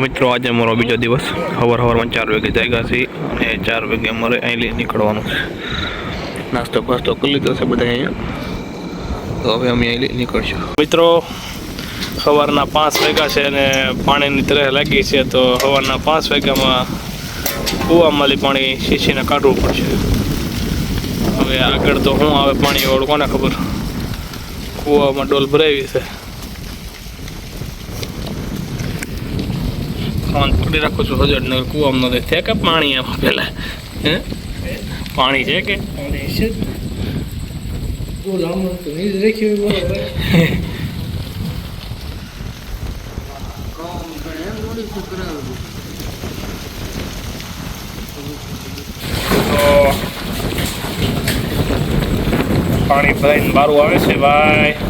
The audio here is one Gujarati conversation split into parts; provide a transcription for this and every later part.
મિત્રો, આજે અમારો બીજો દિવસ. સવાર સવારમાં ચાર વાગે જાગ્યા છીએ અને ચાર વાગે અમારે અહીં નીકળવાનું છે. નાસ્તો પાસ્તો કરી લીધો છે બધા અહીંયા. તો હવે અમે અહીં નીકળશું. મિત્રો સવારના પાંચ વાગ્યા છે અને પાણીની તરહ લાગી છે, તો સવારના પાંચ વાગ્યામાં કૂવામાંથી પાણી શીશીને કાઢવું પડશે. હવે આગળ તો શું આવે પાણી વાળું, કોને ખબર? કૂવામાં ડોલ ભરાવી છે. ફોન પકડી રાખું છું. હજાર નગર કૂવામાં નથી થયા કે પાણી એમાં પહેલાં હે? પાણી છે કે? પાણી ભરાઈને બારું આવે છે. ભાઈ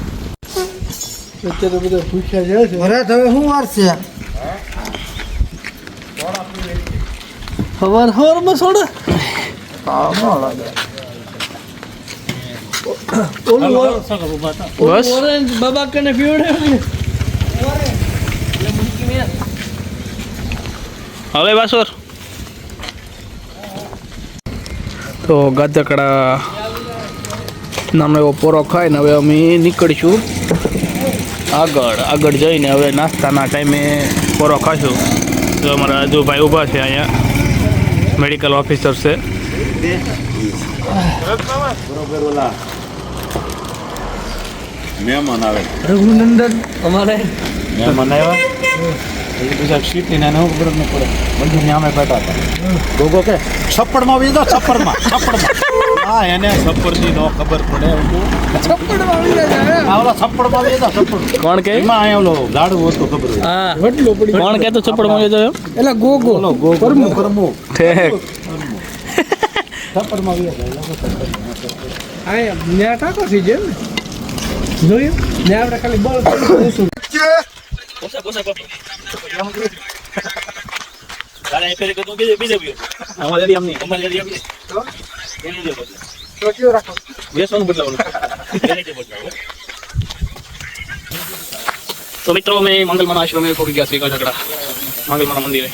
અત્યારે બધા ભૂખ્યા જાય છે. ભરત હવે શું વાર છે? સવાર સવારમાં ઓરેન્જ બાબા કને પીવડે હવે બાસોર. તો ગાદકડા નામનો એવો પોરો ખાઈને હવે અમે નીકળીશું. આગળ આગળ જઈને હવે નાસ્તાના ટાઈમે પોરો ખાશું. તો અમારા રાજુભાઈ ઊભા છે અહીંયા. મેડિકલ ઓફિસર છે. મહેમાન આવે. રઘુનંદન અમારે. મહેમાન આવ્યા? બીજા સીટની નાને ખબર ન પડે. બંધુને આમે બેઠા હતા. ગોગો કે છપ્પડમાં આવી છપ્પડમાં છપ્પડમાં હા એને છપ્પડની નો ખબર પડે છપ્પડ વાળી જાય આ ઓલા છપ્પડમાં આવી છપ્પડ. કોણ કે એમાં અહીંયા ઓલો ગાડું હતું ખબર હા. વડલો પડી કોણ કે તો ચપ્પડ માંગે તો એટલે ગો ગો ગો કરમો પ્રમુખ ઠેક. છપ્પડમાં આવી જાય આ ન્યા ટાકો થઈ જાય ને. જોયું? ને આપણે ખાલી બળ કરી દઈશું તો મિત્રો અમે મંગલમાના આશ્રમે પહોંચી ગયા છીએ ગાજકડા મંગલમાના મંદિરે.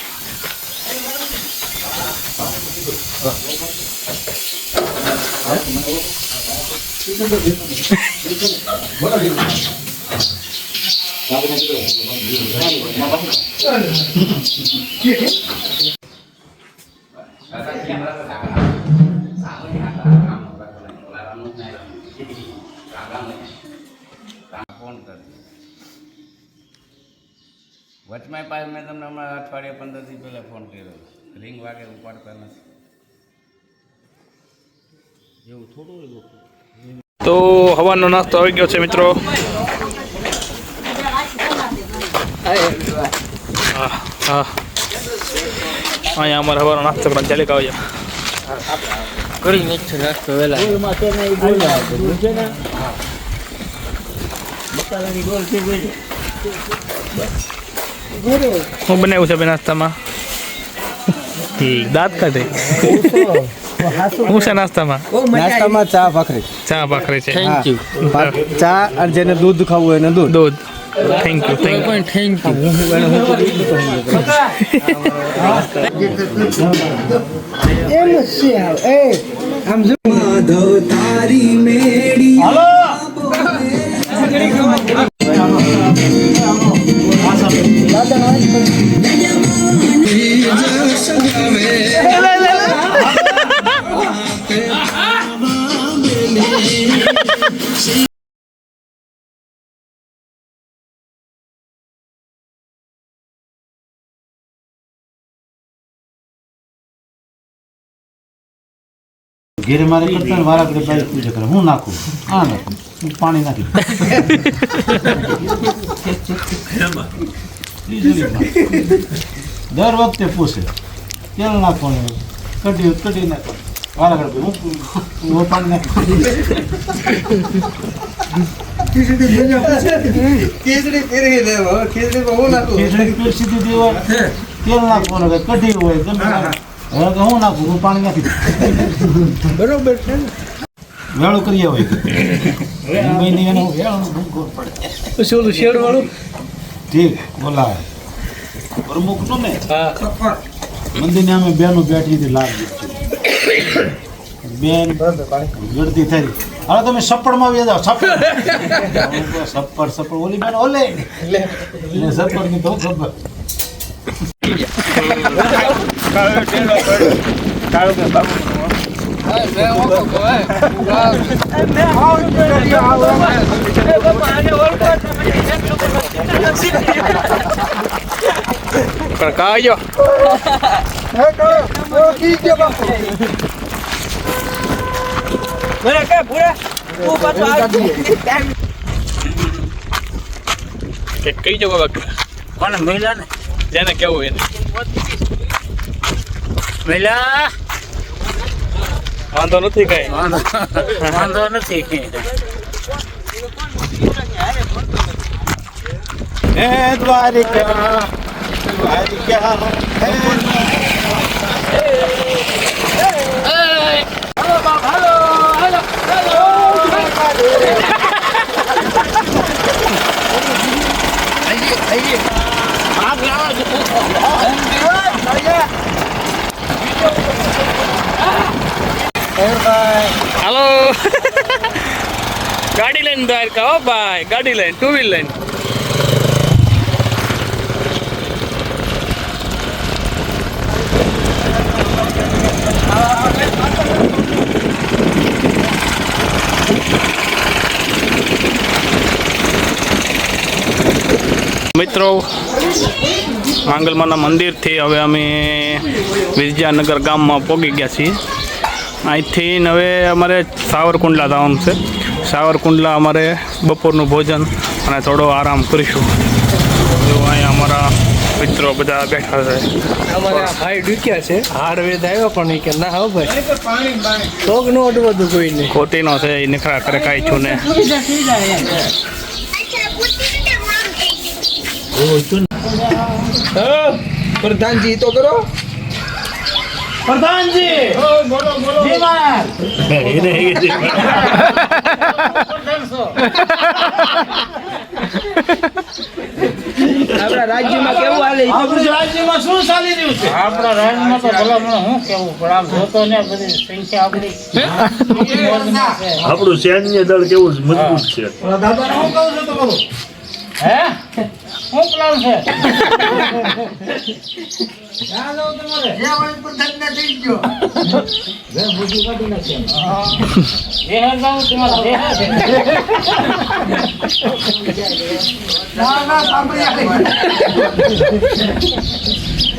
વચમાં પાછું મેં તમને હમણાં અઠવાડિયા પંદર દી પહેલાં ફોન કર્યો. રિંગ વાગે ઉપાડતા નથી. એવું થોડું એવું તો હવાનો નાસ્તો આવી ગયો છે મિત્રો. હા હા. અહીંયા અમારે હવાનો નાસ્તો પણ ચાલી કાવજો કરી છે. નાસ્તો વેલા શું બનાવ્યું છે બે નાસ્તામાં? દાંત કાઢે. હું છે નાસ્તામાં? નાસ્તામાં ચા ભાખરી. ચા ભાખરી છે. થેન્ક યુ ચા અને જેને દૂધ ખાવું હોય એને દૂધ. દૂધ. Thank you thank you thank you એમ છે. એ આમ જો. ઘેરે મારે કરતા વારા ઘડી બાઈ પૂજા કરે. હું નાખું? આ નાખું. હું પાણી નાખી દર વખતે પૂછે તેલ નાખવાનું કઢી કઢી નાખવાનું વારા કઢી હું હું પાણી નાખું ખીચડી દેવો ખીચડી બહુ નાખું? ખીચડી પીરસી દીધી હોય તેલ નાખવાનું કે કઢી હોય. હવે તો હું નાખું હું પાણી નાખી. બરોબર છે ને? વેળું કરીએ હોય મુંબઈની એનું વેળું ભૂંગો પડે. પછી ઓલું શેડ વાળું ઠીક બોલાવે પ્રમુખનું ને? મંદિરને અમે બેનો બેઠી હતી લાગ બેન ગળતી થઈ. હવે તમે સપ્પડમાં આવી જાઓ સપ્પડ સપ્પડ સપ્પડ ઓલી બેન ઓલે. એટલે સપ્પડની તો ખબર. પણ કાજો કે કઈ જગો બાકી કોને મહિલા ને જેને કેવું એને મહિલા વાંધો નથી કઈ. વાંધો. નથી. હે દ્વારિકા. દ્વારિકા. હે હાલો ગાડી લઈને બહાર કા હો ભાઈ, ગાડી લઈને ટુ વ્હીલ લઈને. મિત્રો, માંગલમાના મંદિરથી હવે અમે વિરજાનગર ગામમાં પહોંચી ગયા છીએ. અહીંથી હવે અમારે સાવરકુંડલા જવાનું છે. સાવરકુંડલા અમારે બપોરનું ભોજન અને થોડો આરામ કરીશું. અહીંયા અમારા મિત્રો બધા બેઠા છે. અમારા ભાઈ ડૂક્યા છે. હાડ વેદ આવ્યો પણ કે ના હો ભાઈ. શોખ નો બધું કોઈ નહીં. ખોટીનો છે એ નખરા કરે કાંઈ છું ને. પ્રધાનજી તો કરો. પ્રધાનજી! આપણા રાજ્યમાં કેવું હાલે આપણા રાજ્યમાં શું ચાલી રહ્યું છે? આપણા રાજ્યમાં તો ભલામણ હું કેવું પણ આમ જોતો ને બધી સંખ્યા આપણી આપણું સૈન્ય દળ કેવું મજબૂત છે? દાદા હું કહું છું તમારું હે શું પ્લાન છે દેહ જાઉં તમારા દેહ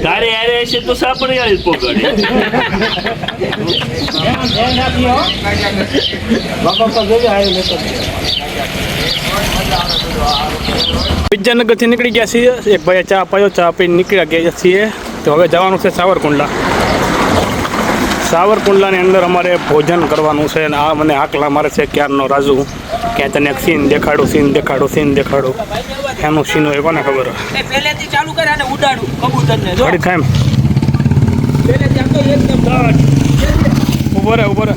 તારે આરે છે તો સાપડી આવી પોગાડી એમાં ધ્યાન રાખજો હો. બાપા પર જોજો આવી લેતો વિદ્યાનગરથી નીકળી ગયા છીએ. એક ભાઈએ ચા પાયો ચા પીને નીકળ્યા ગયા છીએ. તો હવે જવાનું છે સાવરકુંડલા. સાવરકુંડલાની અંદર અમારે ભોજન કરવાનું છે અને આ મને આકલા મારે છે ક્યારનો રાજુ. ક્યાં તને એક સીન દેખાડું સીન દેખાડું સીન દેખાડું. એનું સીન હોય કોને ખબર? પહેલેથી ચાલુ કરે અને ઉડાડું કબૂતરને થાય ઊભો રહે ઊભો રહે.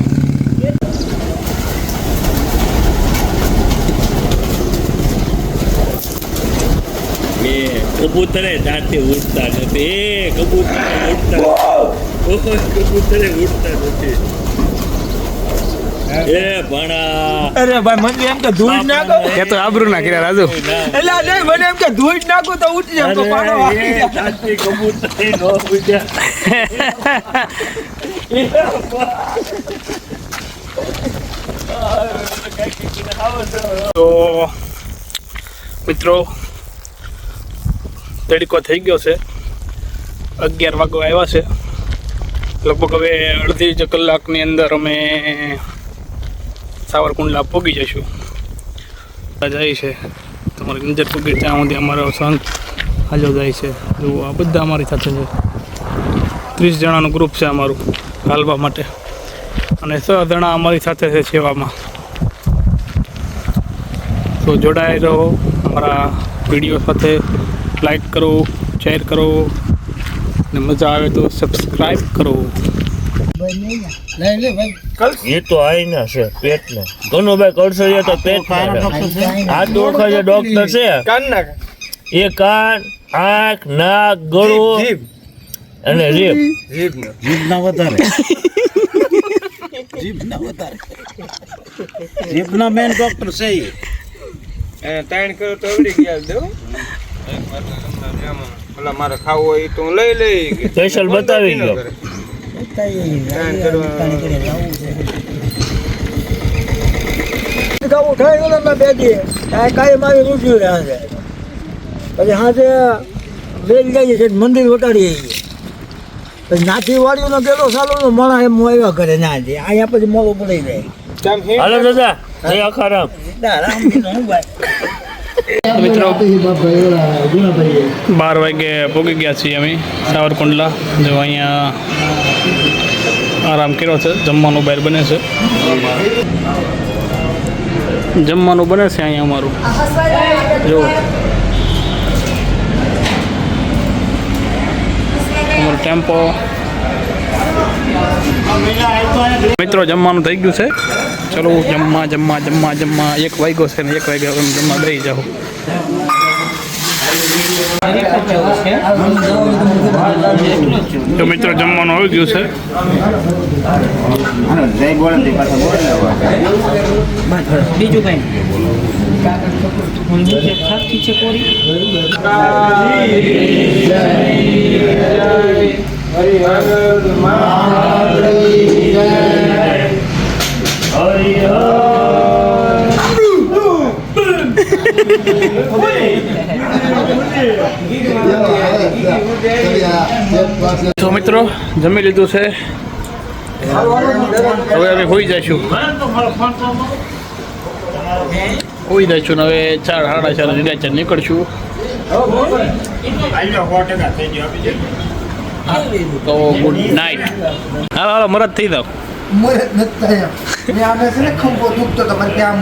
કબૂતરે જાતે ઉડતા નથી. એ કબૂતરે ઉડતા કબૂતરે ઉડતા નથી. એ ભણા. અરે ભાઈ મને એમ કે ધૂળ નાખો. એ તો આબરૂ ના કર્યા રાજુ. એટલે નહીં મને એમ કે ધૂળ નાખું તો ઉઠી તો પાડો જાય. નો ઉડ્યા. તો મિત્રો તડકો થઈ ગયો છે. અગિયાર વાગો આવ્યા છે. લગભગ હવે અડધી જ કલાકની અંદર અમે સાવરકુંડલા પોગી જઈશું. જાય છે. તમારી નજર પકડી ત્યાં સુધી અમારો સંત હાલ્યો જાય છે. એવું આ બધા અમારી સાથે છે. ત્રીસ જણાનું ગ્રુપ છે અમારું, હાલવા માટે. અને છ જણા અમારી સાથે છે સેવામાં. તો જોડાઈ રહો અમારા વીડિયો સાથે. લાઈક કરો શેર કરો ને મજા આવે તો સબસ્ક્રાઈબ કરો. એ તો આઈના છે પેટને. ઘણો ભાઈ કરશો એ તો પેટ આ તો ઓળખો ડોક્ટર છે. એ કાન આંખ નાક ગળું જીભ અને જીભ નો વધારે. જીભના વધારે. જીભના મેન ડોક્ટર છે એ. તાણ કરો તો આવડી ગયા દો ઓલા મારે ખાવું હોય તો હું લઈ લઈ સ્પેશિયલ બતાવી છે પછી હાથે વેલ જઈએ છે મંદિર વટાડીએ પછી નાથી વાળીઓનો ગેલો સાલોનો મણા એમ આવ્યા કરે ના જે અહીંયા પછી મોડું પડી જાય હાલો દાદા જય અખારામ ના રામજીનો હું ભાઈ. મિત્રો બાર વાગે પહોંચી ગયા છીએ અમે સાવરકુંડલા. જો અહીંયા આરામ કર્યો છે જમવાનું બહાર બને છે. જમવાનું બને છે અહીંયા અમારું. જો. અમારો ટેમ્પો મિત્રો, જમવાનું થઈ ગયું છે. ચલો, જમવા જમવા જમવા જમવા. એક વાગ્યો છે ને એક વાગ્યો જમવા બેસી જાઓ. તો મિત્રો, જમવાનું આવી ગયું છે. તો મિત્રો જમી લીધું છે. હવે અમે હોઈ જઈશું. હોઈ જઈશું ને હવે ચાર સાડા ચાર લીલા ચાર નીકળશું. તો ગુડ નાઇટ હાલો હાલો મરદ થઈ જાવ મરદ નથી થયો મેં આને છે ને ખંભો દુખતો તો મને ત્યાં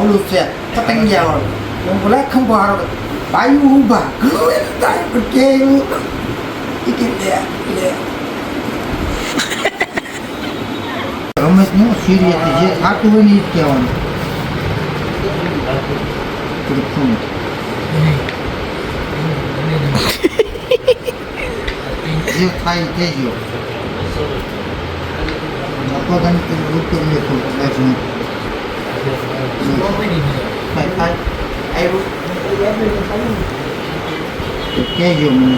ઓલું છે પતંગિયા વાળું હું બોલા ખંભો હારો ભાઈ ઊભા. ઘણું થાય પણ કે એવું કે લે લે. રમેશનું સિરિયસ જે થાતું હોય ને એ જ કહેવાનું. જે થાય થઈ ગયો અપગન બેસું થાય થાય આવ્યું તો કહેજો મને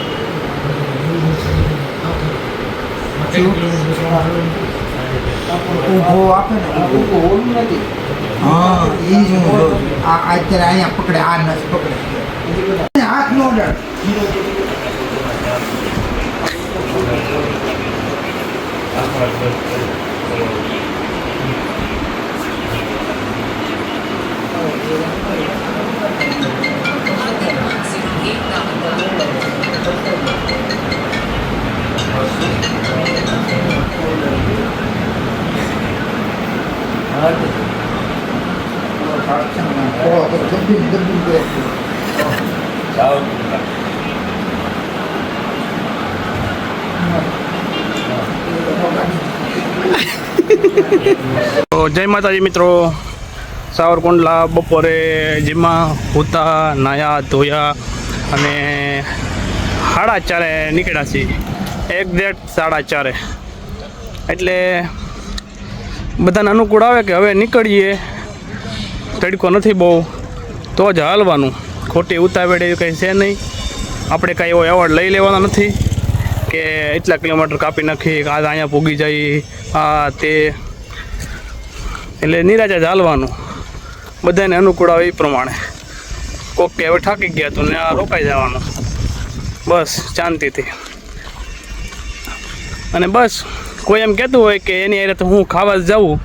ઊભો આપે ને ઊભો ઓલું નથી હા એ જ હું આ અત્યારે અહીંયા પકડે આ નસ પકડે હાથ નો ડર 아, 그 전빈, 전빈 그랬고. 자원입니다. તો જય માતાજી મિત્રો. સાવરકુંડલા બપોરે જેમાં હોતા, નાયા, ધોયા અને સાડા ચારે નીકળ્યા છીએ. એક્ઝેક્ટ સાડા ચારે. એટલે બધાને અનુકૂળ આવે કે હવે નીકળીએ. તડકો નથી બહુ, તો જ હાલવાનું. ખોટી ઉતાવળ એવી કંઈ છે નહીં. આપણે કાંઈ એવો એવોર્ડ લઈ લેવાના નથી કે એટલા કિલોમીટર કાપી નાખી કે આ અહીંયા પૂગી જાય આ તે એટલે નિરાજા ચાલવાનું બધાને અનુકૂળ આવે એ પ્રમાણે. કોક કે હવે થાકી ગયા તો ને આ રોકાઈ જવાનું. બસ શાંતિથી. અને બસ કોઈ એમ કહેતું હોય કે એની હારે તો હું ખાવા જ જાઉં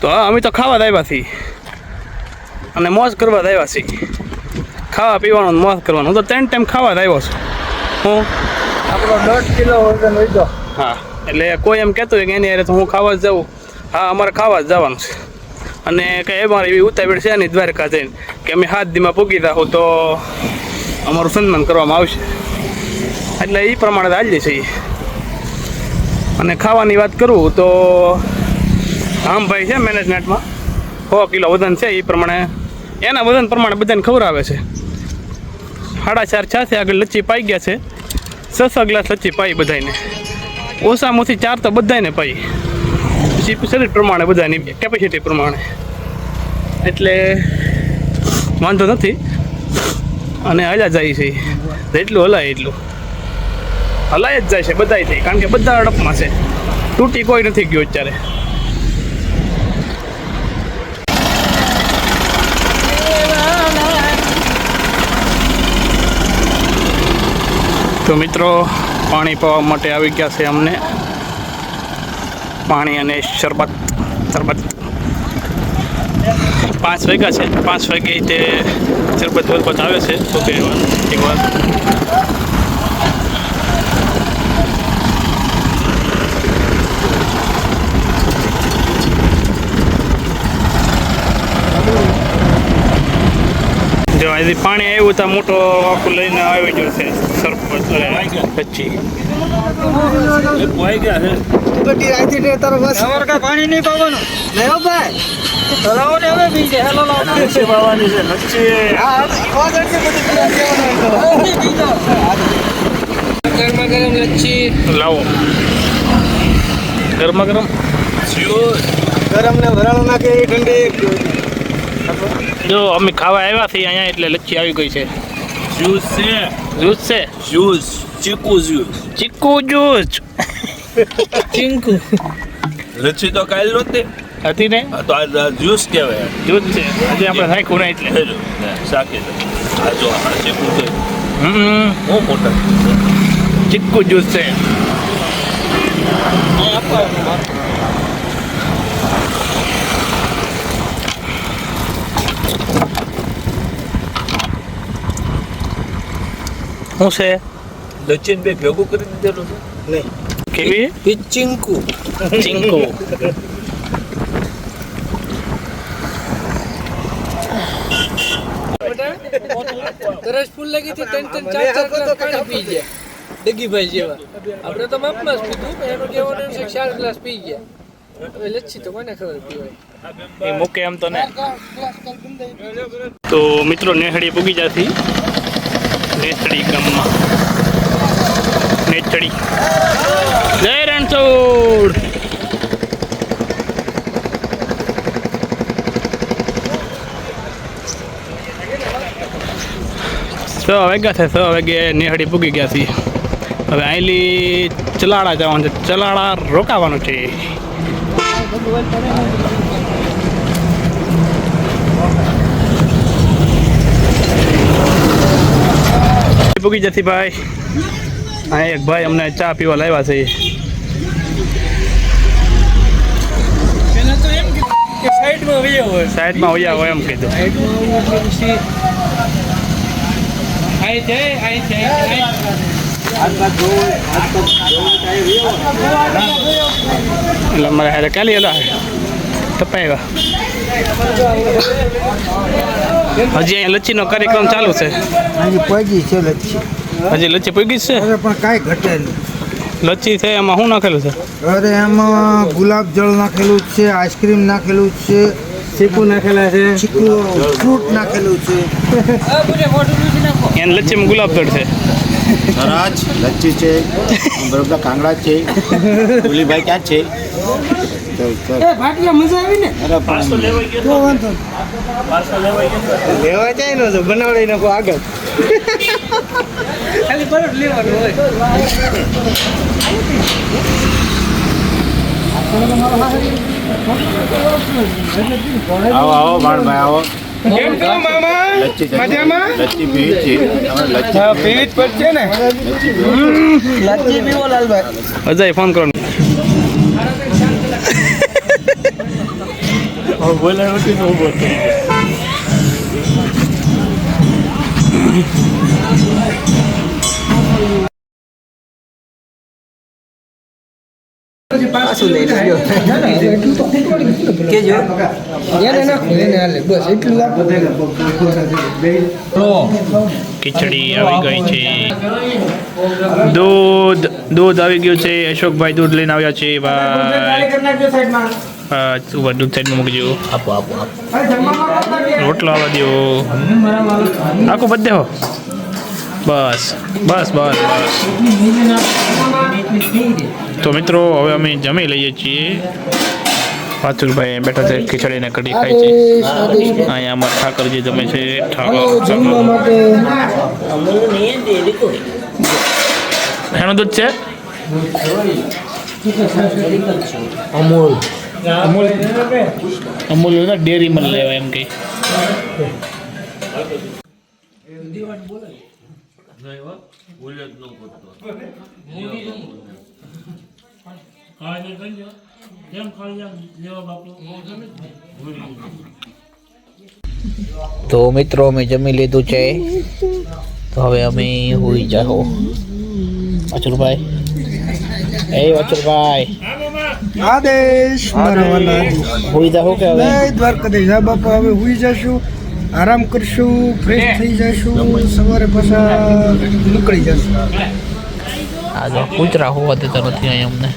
તો હા અમે તો ખાવા જ આવ્યા છીએ. અને મોજ કરવા જ આવ્યા છીએ. ખાવા પીવાનું મોજ કરવાનું. હું તો ત્રણ ટાઈમ ખાવા જ આવ્યો છું. હું? આપણો દસ કિલો વજન વધ્યો. હા. એટલે કોઈ એમ કહેતું હોય કે એની હારે તો હું ખાવા જ જાઉં. હા, અમારે ખાવા જ જવાનું છે. અને કંઈ અમારે એવી ઉતાવળ છે નહીં દ્વારકા જઈને કે અમે હાથ દીમાં પૂગી રાખું તો અમારું સન્માન કરવામાં આવશે. એટલે એ પ્રમાણે હાલીએ છીએ. અને ખાવાની વાત કરું તો રામભાઈ છે મેનેજમેન્ટમાં. સો કિલો વજન છે એ પ્રમાણે. એના વજન પ્રમાણે બધાને ખવડાવે છે. સાડા ચાર છાસે આગળ લચ્છી પાઈ ગયા છે. છ છ ગ્લાસ લચ્છી પાઈ બધાને ઓછામાંથી ચાર તો બધાને પાઈ પછી શરીર પ્રમાણે બધાની કેપેસિટી પ્રમાણે. એટલે વાંધો નથી. અને હલા જાય છે. જેટલું હલાય એટલું. હલાય જ જાય છે બધાય થઈ કારણ કે બધા અડપમાં છે. તૂટી કોઈ નથી ગયું અત્યારે. તો મિત્રો પાણી પીવા માટે આવી ગયા છે અમને. પાણી અને શરબત શરબત. પાંચ વાગ્યા છે. પાંચ વાગે તે શરબત વરબત આવે છે. તો કે એક જો અહીંથી પાણી આવ્યું તો મોટો આખું લઈને આવી ગયો છે સરપંચ. પછી. પાણી નહીં પાવાનું? નહીં ભાઈ. તળાવો ને હવે બીજે હેલો લાવો લચ્છી પાવાની છે લચ્છી. હા બધી પેલા કહેવાનું લાવો. ગરમા ગરમ. ગરમ ને ભરાણું નાખે એ ઠંડી જો અમે ખાવા આવ્યા છીએ અહીંયા એટલે લચ્છી આવી ગઈ છે. જ્યુસ છે. જ્યુસ છે? જ્યુસ ચીકુ જ્યુસ ચીકુ જ્યુસ ચીંકુ લચ્છી તો કાલ નહોતી. હતી ને? તો આ જ્યુસ કહેવાય. જ્યુસ છે. આજે આપણે રાખ્યું નહીં એટલે. સાકે ને આ જો આ ચીકુ છે. હમ. બહુ મોટા. ચીકુ જ્યુસ છે. શું છે? લચ્છી બે ભેગું કરી દીધેલું છે. કેવી? પિચિંકુ ચીંકુ. તરસ ફૂલ લાગી હતી ત્રણ ત્રણ ચાર ચાર ગ્લાસ પાણી પી ગયા. ડગીભાઈ જેવા. આપણે તો પીધું છે ચાર ગ્લાસ પી ગયા. હવે લચ્છી તો કોને ખબર પીવાય એ મૂકે એમ તો ને. તો મિત્રો નેહડી પૂગી જતી નેસડી ગામમાં. નેચડી જય રણછોડ. છ વાગ્યા છે છ વાગે નેહડી પૂગી ગયા છીએ. હવે આઈલી ચલાડા જવાનું છે ચલાડા રોકાવાનું છે. પૂગી જતી ભાઈ. હા એક ભાઈ અમને ચા પીવા લાવ્યા છે. પેલા તો એમ કે સાઈડમાં વયો હોય. સાઈડમાં વયા હોય એમ કીધું. સાઈડમાં એટલે પછી આઈ જાય આઈ જાય એટલે અમારે હારે કાલી એલા તપાવ્યા હજી અહીંયા લચ્છીનો કાર્યક્રમ ચાલુ છે. હજી પગી છે લચ્છી. હજી લચ્છી પૂગી છે? અરે પણ કાંઈ ઘટે નહીં. લચ્છી છે એમાં શું નાખેલું છે? અરે એમાં ગુલાબ જળ નાખેલું છે આઈસ્ક્રીમ નાખેલું છે. ચીકુ નાખેલા છે. ચીકુ ફ્રૂટ નાખેલું છે. એને લચ્છીમાં ગુલાબ જળ છે. લચ્છી છે બરોબર કાંગડા છે. ગુલીભાઈ ક્યાં છે? તો તો- એ ભાટિયા મજા આવી ને? અરે પણ તો. વાંધો લેવા જાય ને તો બનાવડી નાખો આગળ. ખાલી બરફ લેવાનું હોય. આવો આવો ભાણભાઈ આવો. કેમ છો મામા? લચ્છી મજામાં? લચ્છી પીવી છે. તમારે લચ્છી પીવી પડશે ને? લચ્છી પીવો લાલભાઈ. અજય ફોન કરો. હાલે. બસ એટલું આપો ખીચડી આવી ગઈ છે. દૂધ દૂધ આવી ગયું છે. અશોકભાઈ દૂધ લઈને આવ્યા છે ભાઈ ઉપર દૂધ સાઈડમાં મૂકજો આપો આપો રોટલા આવવા દો આખું બધે હો બસ બસ બસ બસ તો મિત્રો હવે અમે જમી લઈએ છીએ. વાતુલભાઈ બેઠા છે ખીચડીને કઢી ખાય છે. અહીંયા અમારા ઠાકરજી જમે છે ઠાકર ઠાકર એનું દૂધ છે? અમૂલ. અમૂલ ડેરીમાં લેવાય એમ કે ખાઈને કહીજો કેમ ખાઈ જાવ લેવા બાપુ તો મિત્રો અમે જમી લીધું છે તો હવે અમે હોઈ જાઓ અચુરભાઈ એ અચુરભાઈ આદેશ મારા વાલા હોઈ જાહો કે હવે? દ્વારકાધીશ. હા બાપા હવે હોઈ જશું. આરામ કરશું ફ્રેશ થઈ જશું. સવારે પાછા નીકળી જશું. આ જો કૂતરા હોવા દેતા નથી અહીંયા અમને.